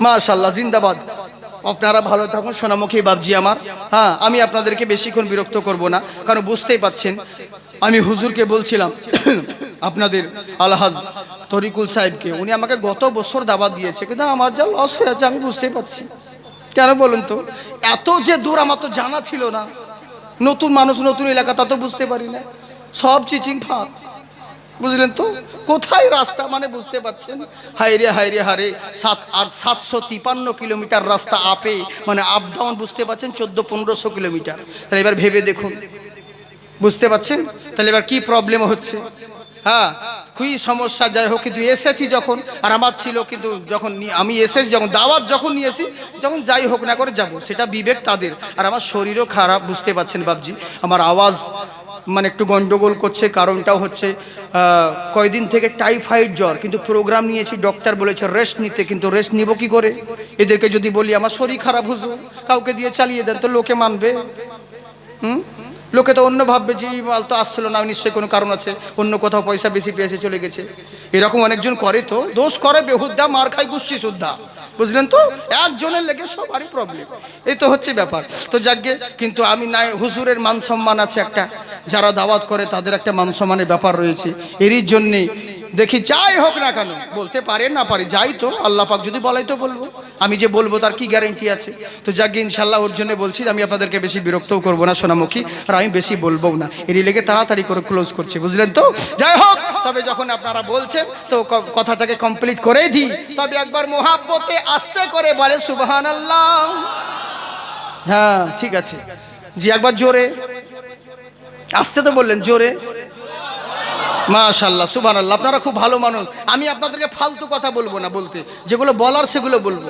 মাশাল্লাহ জিন্দাবাদ। আপনারা ভালো থাকুন, সোনামুখী বাবজি আমার। হ্যাঁ আমি আপনাদেরকে বেশিক্ষণ বিরক্ত করব না, কারণ বুঝতেই পাচ্ছেন, আমি হুজুরকে বলছিলাম, আপনাদের আলহাজ তরিকুল সাহেবকে, উনি আমাকে গত বছর দাবাত দিয়েছে, কিন্তু আমার যা লস হয়ে আছে আমি বুঝতেই পারছি। কেন বলুন তো? এত যে দূর আমার তো জানা ছিল না। নতুন মানুষ, নতুন এলাকা, তা তো বুঝতে পারি না। সব চিচিং ফাঁক। বুঝলেন তো? কোথায় রাস্তা মানে বুঝতে পারছেন? হাইরে হাইরে হারে সাত আর সাতশো তিপান্ন কিলোমিটার রাস্তা আপে মানে আপ ডাউন বুঝতে পারছেন, চোদ্দ পনেরোশো কিলোমিটার। তাহলে এবার ভেবে দেখুন। বুঝতে পারছেন? তাহলে এবার কি প্রবলেম হচ্ছে? হ্যাঁ খুবই সমস্যা। যাই হোক, কিন্তু এসেছি যখন, আর আমার ছিল কিন্তু যখন আমি এসেছি, যখন দাওয়াত যখন নিয়েছি, যখন যাই হোক না করে যাব, সেটা বিবেক তাদের। আর আমার শরীরও খারাপ, বুঝতে পারছেন বাবজি আমার আওয়াজ মানে একটু গন্ডগোল করছে, কারণটাও হচ্ছে কয়দিন থেকে টাইফয়েড জ্বর, কিন্তু প্রোগ্রাম নিয়েছি ডক্টর বলেছে রেস্ট নিতে, কিন্তু রেস্ট নিব কি করে? এদেরকে যদি বলি, আমার শরীর খারাপ হুজুর, কাউকে দিয়ে চালিয়ে দেন, তো লোকে মানবে। হুম? লোকে তো অন্য ভাববে যে মাল তো আসছিল না, নিশ্চয়ই কোনো কারণ আছে, অন্য কোথাও পয়সা বেশি পেয়েছে, চলে গেছে। এরকম অনেকজন করে তো, দোষ করে বেহুদ্দা মার খাই গুষ্টি সুদ্ধা বুঝলেন তো? একজনের লেগে সবারই প্রবলেম এই তো হচ্ছে ব্যাপার। তো যাকে কিন্তু আমি নাই, হুজুরের মান সম্মান আছে একটা। যারা দাওয়াত করে তাদের একটা মান সম্মানের ব্যাপার রয়েছে। এরই জন্যে দেখি যাই হোক না কেন, বলতে পারে না পারে, যাই তো, আল্লাহ পাক যদি বলাই তো বলব। আমি যে বলব তার কি গ্যারেন্টি আছে? তো যাকে ইনশাল্লাহ ওর জন্য বলছি, আমি আপনাদেরকে বেশি বিরক্তও করব না সোনামুখী, আর আমি বেশি বলব না। এরই লেগে তাড়াতাড়ি করে ক্লোজ করছি, বুঝলেন তো? যাই হোক, তবে যখন আপনারা বলছেন, তো কথাটাকে কমপ্লিট করে দিই। তবে একবার মোহাব্বতে আস্তে করে বলে সুবহান আল্লাহ হ্যাঁ ঠিক আছে। জি, একবার জোরে। আসতে তো বললেন, জোরে। মাশাল্লাহ সুবান আল্লাহ আপনারা খুব ভালো মানুষ। আমি আপনাদেরকে ফালতু কথা বলব না বলতে, যেগুলো বলার সেগুলো বলব।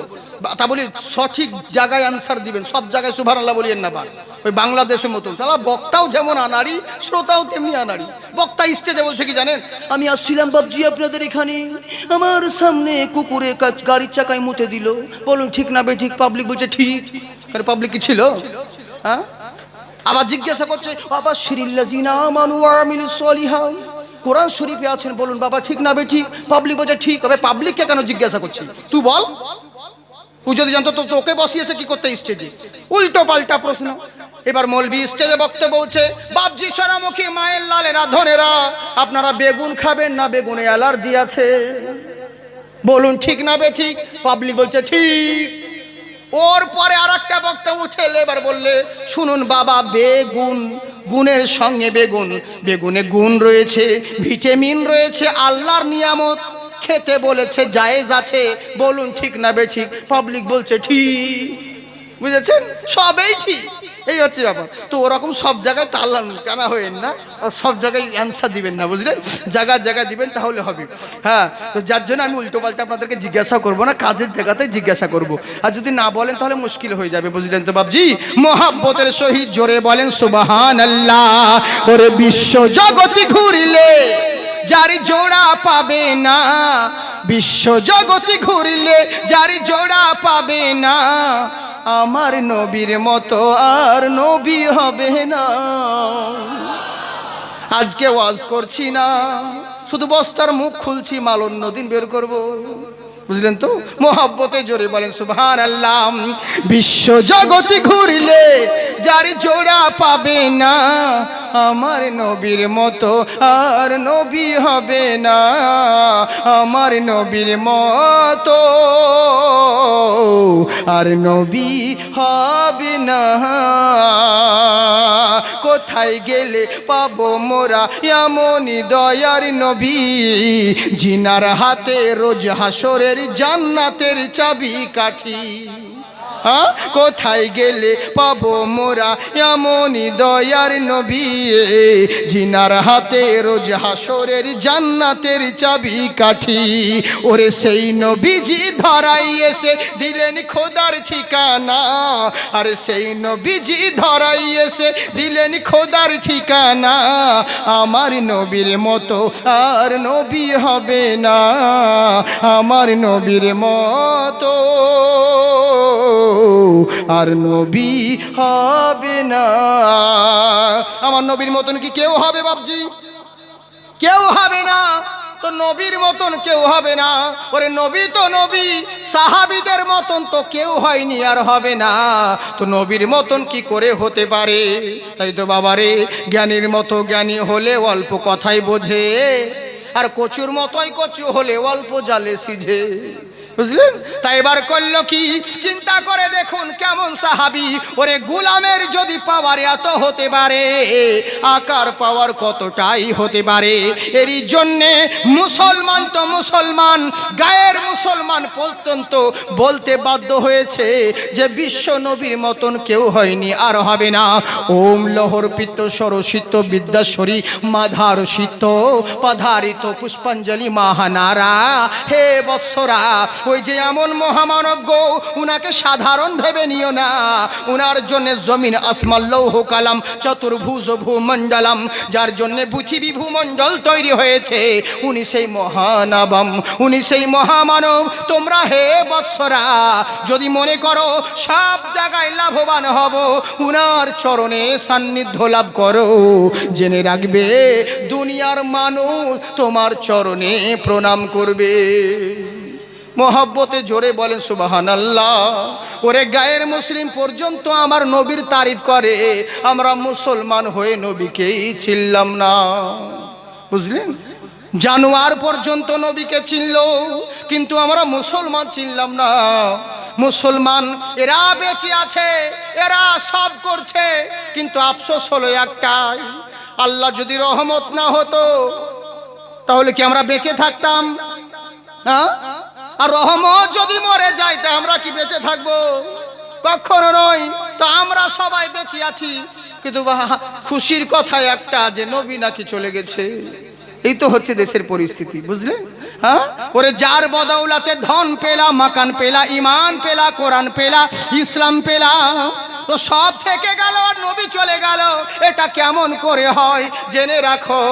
তা বলি, সঠিক জায়গায় অ্যান্সার দিবেন, সব জায়গায় সুবান আল্লাহ বলিয়েন না বার ওই বাংলাদেশের মতন। সালা বক্তাও যেমন আনাড়ি, শ্রোতাও তেমনি আনাড়ি। বক্তা স্টেজে বলছে কি জানেন? আমি আসছিলাম বাবজি আপনাদের এখানে। আমার সামনে কুকুরে গাড়ির চাকায় মুতে দিল। বলুন, ঠিক না বে, ঠিক পাবলিক বলছে, ঠিক। পাবলিক কি ছিল? হ্যাঁ? আবার জিজ্ঞাসা করছে বাবা শিরিল্লাজিনা মানু আমিল কোরআন শরীফে আছেন, বলুন, বাবা, ঠিক না বে ঠিক পাবলিক বলছে, ঠিক হবে পাবলিককে কেন জিজ্ঞাসা করছিস? তুই বল। তুই যদি জানতো, তো তোকে বসিয়েছে কি করতে স্টেজে উল্টো পাল্টা প্রশ্ন। এবার মলবি স্টেজে বক্তব্য বলছে, বাপজি সরামুখী, মায়ের লালেরা ধনেরা আপনারা বেগুন খাবেন না? বেগুনে অ্যালার্জি আছে? বলুন, ঠিক না বে ঠিক পাবলিক বলছে, ঠিক। ওর পরে আর একটা বক্তব্য উঠে এবার বললে, শুনুন বাবা, বেগুন, গুণের সঙ্গে বেগুন। বেগুনে গুণ রয়েছে, ভিটামিন রয়েছে, আল্লাহর নিয়ামত। খেতে বলেছে, জায়েজ আছে। বলুন, ঠিক না বে ঠিক? পাবলিক বলছে, ঠিক। বুঝেছেন? সবই ঠিক। এই হচ্ছে ব্যাপার। তো ওরকম সব জায়গায় তাল্লাম কানা হয়েন না। সব জায়গায় অ্যান্সার দিবেন না, বুঝলেন? জায়গা জায়গা দিবেন, তাহলে হবে। হ্যাঁ তো যার জন্য আমি উল্টো পাল্টা আপনাদেরকে জিজ্ঞাসা করব না, কাজের জায়গাতে জিজ্ঞাসা করব। আর যদি না বলেন, তাহলে মুশকিল হয়ে যাবে, বুঝলেন তো বাবজি মোহাব্বতের সহিত জোরে বলেন সুবাহান আল্লাহ ওরে বিশ্ব জগতি ঘুরিলে, যার জোড়া পাবে না, বিশ্ব জগতি ঘুরিলে, যার জোড়া পাবে না আমার নবীর মতো আর নবী হবে না। আজকে ওয়াজ করছি না, শুধু বস্তার মুখ খুলছি মাল অন্যদিন বের করব। বুঝলেন তো? মোহাব্বতে জোরে বলেন সুবহান আল্লাহ বিশ্ব জগতে ঘুরলে যার জোড়া পাবে না, আমার নবীর মতো আর নবী হবে না, আমার নবীর মতো। আর নবী হবে না। কোথায় গেলে পাবো মোরা? এমনই দয়ার নবী। জিনার হাতে রোজ হাসরের জান্নাতের চাবি কাঠি। কোথায় গেলে পাবো মোরা? এমনই দয়ার নবী। জিনার হাতে রোজ হাসরের জান্নাতের চাবি কাঠি। ওরে সেই নবীজি ধরাই এসে দিলেন খোদার ঠিকানা। আর সেই নবীজি ধরাই এসে দিলেন খোদার ঠিকানা। আমার নবীর মতো আর নবী হবে না। আমার নবীর মতো আর নবী হবে না। আমার নবীর মতন কি কেউ হবে বাবজি কেউ হবে না। তো নবীর মতন কেউ হবে না। ওরে নবী তো নবী, সাহাবিদের মতন তো কেউ হয়নি আর হবে না। তো নবীর মতন কি করে হতে পারে? তাই তো বাবারে, জ্ঞানীর মতো জ্ঞানী হলে অল্প কথাই বোঝে। আর কচুর মতোই কচু হলে অল্প জালে সিঝে। বুঝলেন? তাই এবার করল কি? চিন্তা করে দেখুন কেমন সাহাবি। ওরে গুলামের যদি পাওয়ার এত হতে পারে, আকার পাওয়ার কতটাই হতে পারে? এরই জন্যে মুসলমান তো মুসলমান, গায়ের মুসলমান পর্যন্ত বলতে বাধ্য হয়েছে যে বিশ্ব নবীর মতন কেউ হয়নি, আর হবে না। ওম লহর পিত্ত সরসিত বিদ্যাশ্বরী মাধার শীত পধারিত পুষ্পাঞ্জলি মাহানারা। হে বৎসরা ওই যে এমন মহামানব গো, উনাকে সাধারণ ভেবে নিও না। উনার জন্য জমিন আসমান লৌহ কালাম, চতুর্ভুজ ভূমণ্ডলাম, যার জন্য পৃথিবী ভূমণ্ডল তৈরি হয়েছে। উনি সেই মহানবম উনি সেই মহামানব। তোমরা হে বৎসরা, যদি মনে করো সব জায়গায় লাভবান হব, উনার চরণে সান্নিধ্য লাভ করো। জেনে রাখবে, দুনিয়ার মানুষ তোমার চরণে প্রণাম করবে। মহব্বতে জোরে বলেন সুবাহান আল্লাহ ওরে গায়ের মুসলিম পর্যন্ত আমার নবীর তারিফ করে। আমরা মুসলমান হয়ে নবীকেই ছিলাম না। বুঝলেন? জানুয়ার পর্যন্ত নবীকে চিনল, কিন্তু আমরা মুসলমান চিনলাম না। মুসলমান, এরা বেঁচে আছে, এরা সব করছে, কিন্তু আফসোস হলো একটাই, আল্লাহ যদি রহমত না হতো, তাহলে কি আমরা বেঁচে থাকতাম? হ্যাঁ? আর রহমত যদি মরে যায়, তা আমরা কি বেঁচে থাকব? কখনো নয়, তো আমরা সবাই বেঁচে আছি। কিন্তু খুশির কথা একটা যে নবী নাকি চলে গেছে। এই তো হচ্ছে দেশের পরিস্থিতি, বুঝলে? হ্যাঁ? ওরে যার বদৌলাতে ধন পেলা, মাকান পেলা ইমান পেলা, কোরআন পেলা, ইসলাম পেলা তো সব থেকে গেল আর নবী চলে গেল। এটা কেমন করে হয়? জেনে রাখো,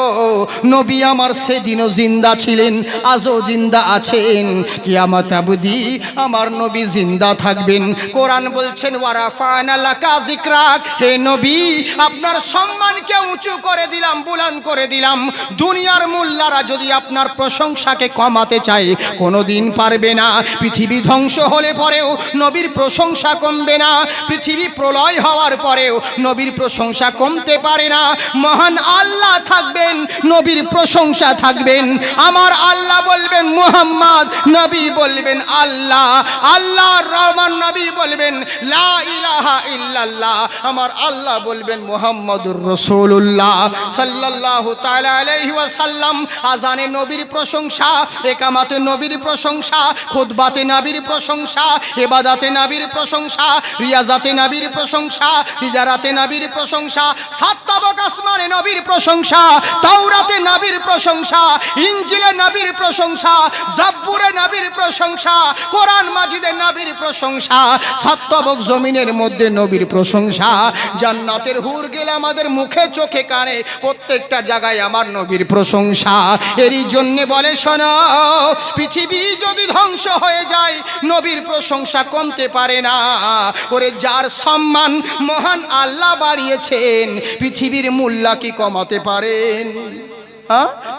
নবী আমার সেদিনও জিন্দা ছিলেন, আজও জিন্দা আছেন। কিয়ামত আবদি আমার নবী জিন্দা থাকবেন। কোরআন বলছেন ওয়ারাফানা লাকা যিকরাক। হে নবী, আপনার সম্মানকে উঁচু করে দিলাম বুলান করে দিলাম। দুনিয়ার মোল্লারা যদি আপনার প্রশংসাকে কমাতে চায়, কোনোদিন পারবে না। পৃথিবী ধ্বংস হলে পরেও নবীর প্রশংসা কমবে না। পৃথিবী প্রলয় হওয়ার পরেও নবীর প্রশংসা কমতে পারে না। মহান আল্লাহ থাকবেন, নবীর প্রশংসা থাকবেন। আমার আল্লাহ বলবেন মুহাম্মদ, নবী বলবেন আল্লাহ। আল্লাহ রহমান নবী বলবেন লা ইলাহা ইল্লাল্লাহ। আমার আল্লাহ বলবেন মুহাম্মদুর রাসূলুল্লাহ। সাল্লাল্লাহু তাআলা আজানে নবীর প্রশংসা, একামাতে নবীর প্রশংসা, খুতবাতে নবীর প্রশংসা ইবাদাতে নবীর প্রশংসা, রিয়াজাতে নবীর প্রশংসা, তিজারাতে নবীর প্রশংসা, সাত্তাবক আসমানে নবীর প্রশংসা, তাওরাতে নবীর প্রশংসা, ইনজিলে নবীর প্রশংসা, জাব্বুরে নবীর প্রশংসা, কোরআন মাজিদে নবীর প্রশংসা, সাত্তাবক জমিনের মধ্যে নবীর প্রশংসা, জান্নাতের হুর গেলে আমাদের মুখে চোখে কানে, প্রত্যেকটা জায়গায় আমার নবীর প্রশংসা। এরই জন্যে বলে, শোনো, পৃথিবী যদি ধ্বংস হয়ে যায়, নবীর প্রশংসা কমতে পারে না। ওরে যার সম্মান মহান আল্লাহ বাড়িয়েছেন পৃথিবীর মূল্যা কি কমাতে পারেন?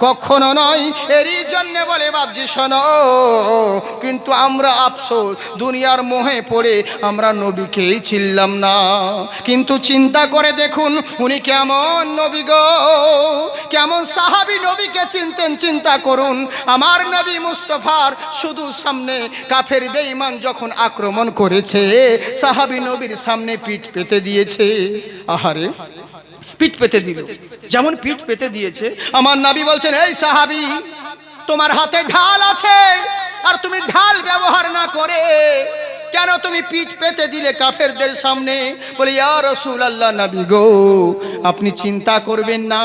কখনো নয়। এরই জন্য বলে বাবজি শোনো, কিন্তু আমরা আফসোস, দুনিয়ার মোহে পড়ে আমরা নবীকেই ছিলাম না। কিন্তু চিন্তা করে দেখুন, উনি কেমন নবী গো। কেমন সাহাবি নবীকে চিনতেন, চিন্তা করুন। আমার নবী মুস্তফার শুধু সামনে কাফের বেঈমান যখন আক্রমণ করেছে, সাহাবি নবীর সামনে পিঠ পেতে দিয়েছে। আহারে। পিঠ পেতে দিল। যেমন পিঠ পেতে দিয়েছে। আমার নাবি বলছেন, এই সাহাবি, তোমার হাতে ঢাল আছে, আর তুমি ঢাল ব্যবহার না করে কেন তুমি পিঠ পেতে দিলে কাফেরদের সামনে? বলে, ইয়া রসুল আল্লাহ নবী গো, আপনি চিন্তা করবেন না।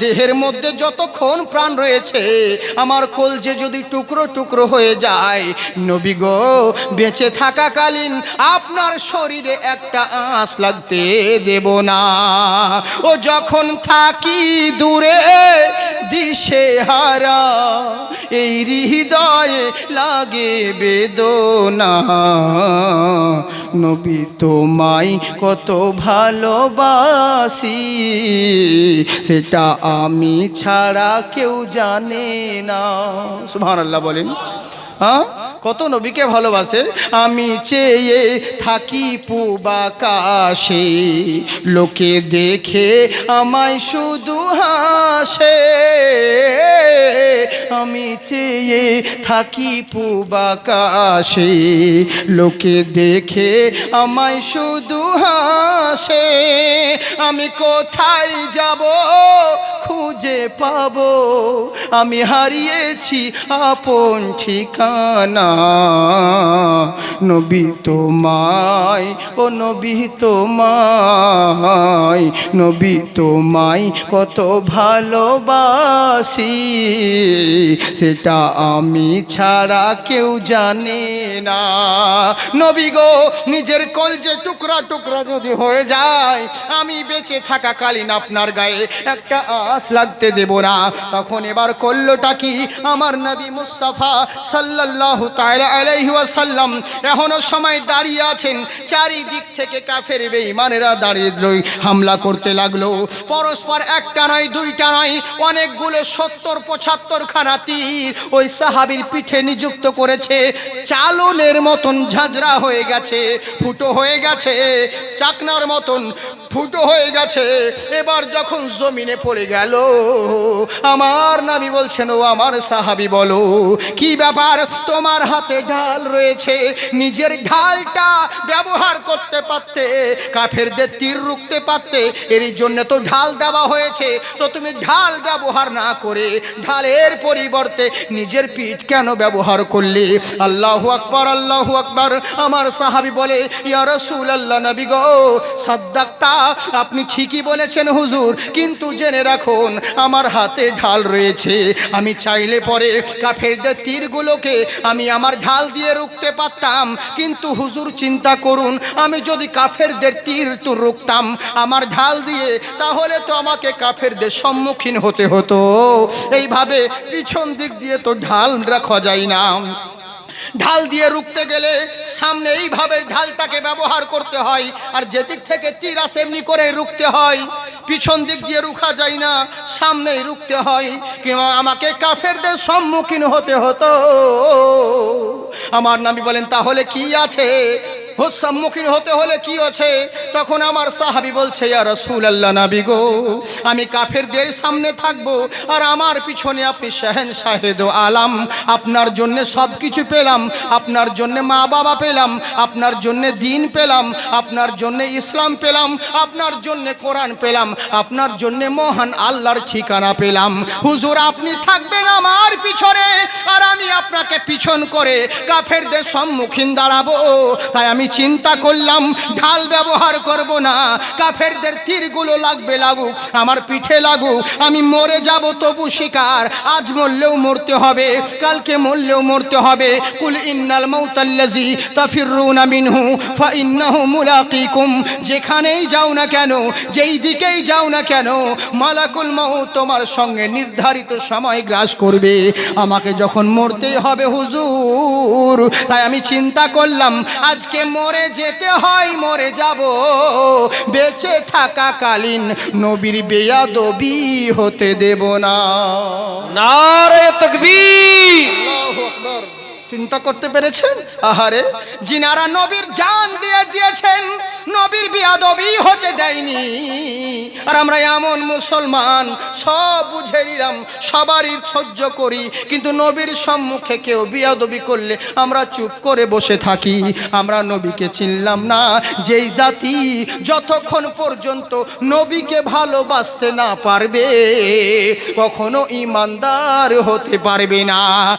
দেহের মধ্যে যতক্ষণ প্রাণ রয়েছে, আমার কলজে যদি টুকরো টুকরো হয়ে যায়, নবী গো, বেঁচে থাকাকালীন আপনার শরীরে একটা আঁশ লাগতে দেব না। ও যখন থাকি দূরে, দিশে হারা, এই হৃদয়ে লাগে বেদনা। নবী তোমায় কত ভালোবাসি সেটা আমি ছাড়া কেউ জানে না। সুবহানাল্লাহ বলেন। হ্যাঁ? কত নবীকে ভালোবাসে? আমি চেয়ে থাকি পুবাকাশে, লোকে দেখে আমায় শুধু হাসে। আমি চেয়ে থাকি পুবাকাশে, লোকে দেখে আমায় শুধু হাসে। আমি কোথায় যাব খুঁজে পাবো? আমি হারিয়েছি আপন ঠিকানা। নবী তোমায়, ও নবী তোমায় নবী তোমায় কত ভালোবাসি। সেটা আমি ছাড়া কেউ জানে না। নবী গো, নিজের কলজে টুকরা টুকরা যদি হয়ে যায়, আমি বেঁচে থাকাকালীন আপনার গায়ে একটা আস লাগতে দেব না। তখন এবার করলোটা কি? আমার নবী মুস্তাফা সাল্লাল্লাহু তাআলা আলাইহি ওয়াসাল্লাম এখনও সময় দাঁড়িয়ে আছেন। চারিদিক থেকে কাফের বেঈমানেরা দাঁড়িয়ে হামলা করতে লাগল। পরস্পর একটা নয়, দুইটা নয়, অনেকগুলো সত্তর, পঁচাত্তর খানা তীর ওই সাহাবীর পিঠে নিযুক্ত করেছে। চালনের মতন ঝাঁঝরা হয়ে গেছে, ফুটো হয়ে গেছে, চাকনার মতন ফুটো হয়ে গেছে। এবার যখন জমিনে পড়ে গেল, আমার নাবি বলছেন, ও আমার সাহাবি, বলো, কি ব্যাপার? তোমার হাতে ঢাল রয়েছে, নিজের ঢালটা ব্যবহার করতে পারতে, কাফেরদের তীর রুখতে পারতে, এর জন্য তো ঢাল দেওয়া হয়েছে। তো তুমি ঢাল ব্যবহার না করে, ঢালের পরিবর্তে নিজের পিঠ কেন ব্যবহার করলে? আল্লাহ আকবার আল্লাহ আকবার। আমার সাহাবি বলে, ইয়া রাসূল আল্লাহ নবী গো, সাদ্দাক্তা আপনি ঠিকই বলেছেন হুজুর, কিন্তু জেনে রাখুন, আমার হাতে ঢাল রয়েছে। আমি চাইলে পরে কাফেরদের তীরগুলোকে আমি আমার ঢাল দিয়ে রুখতে পারতাম, কিন্তু হুজুর চিন্তা করুন, আমি যদি কাফেরদের তীর তো রুখতাম আমার ঢাল দিয়ে, তাহলে তো আমাকে কাফেরদের সম্মুখীন হতে হতো। এইভাবে পিছন দিক দিয়ে তো ঢাল রাখা যায় না। ঢাল দিয়ে রুখতে গেলে সামনে এইভাবে ঢালটাকে ব্যবহার করতে হয়। আর যেদিক থেকে তীর আসে, এমনি করে রুখতে হয়। পিছন দিক দিয়ে রুখা যায় না, সামনেই রুখতে হয়। কিংবা আমাকে কাফেরদের সম্মুখীন হতে হতো। আমার নামি বলেন, তাহলে কি আছে? সম্মুখীন হতে হলে কি আছে? তখন আমার সাহাবি বলছে, ইয়া রসুল আল্লাহ গো, আমি কাফেরদের সামনে থাকব আর আমার পিছনে আপনি শাহেন শাহেদ আলাম। আপনার জন্য সব কিছু পেলাম, আপনার জন্য মা বাবা পেলাম, আপনার জন্য দিন পেলাম, আপনার জন্য ইসলাম পেলাম, আপনার জন্য কোরআন পেলাম, আপনার জন্য মহান আল্লাহর ঠিকানা পেলাম। হুজুর, আপনি থাকবেন আমার পিছনে আর আমি আপনাকে পিছন করে কাফেরদের সম্মুখীন দাঁড়াবো। তাই আমি চিন্তা করলাম, ঢাল ব্যবহার করব না, কাফেরদের তীরগুলো লাগবে লাগুক, আমার পিঠে লাগুক, আমি মরে যাব তবু শিকার, আজ মরলেও মরতে হবে, কালকে মরলেও মরতে হবে, কুল ইন্নাল মাউতাল্লাজি তাফিরুনা মিনহু, ফা ইন্নাহু মুলাকিকুম, যেখানেই যাও না কেন, যেই দিকেই যাও না কেন, মালাকুল মাউত তোমার সঙ্গে নির্ধারিত সময় গ্রাস করবে, আমাকে যখন মরতেই হবে হুজুর, তাই আমি চিন্তা করলাম, আজকে মরে যেতে হয় মরে যাব। বেঁচে থাকাকালীন নবীর বেয়াদবি হতে দেব না। নারে তকবীর। চিন্তা করতে পেরেছেন? আহারে যিনারা নবীর জান দিয়ে দিয়েছেন। নবীর বিয়াদবি হতে দেয়নি। আর আমরা এমন মুসলমান, সব বুঝে নিলাম, সবারই সহ্য করি। কিন্তু নবীর সম্মুখে কেউ বিয়াদবি করলে আমরা চুপ করে বসে থাকি। আমরা নবীকে চিনলাম না, যেই জাতি যতক্ষণ পর্যন্ত নবীকে ভালোবাসতে না পারবে, কখনো ইমানদার হতে পারবে না।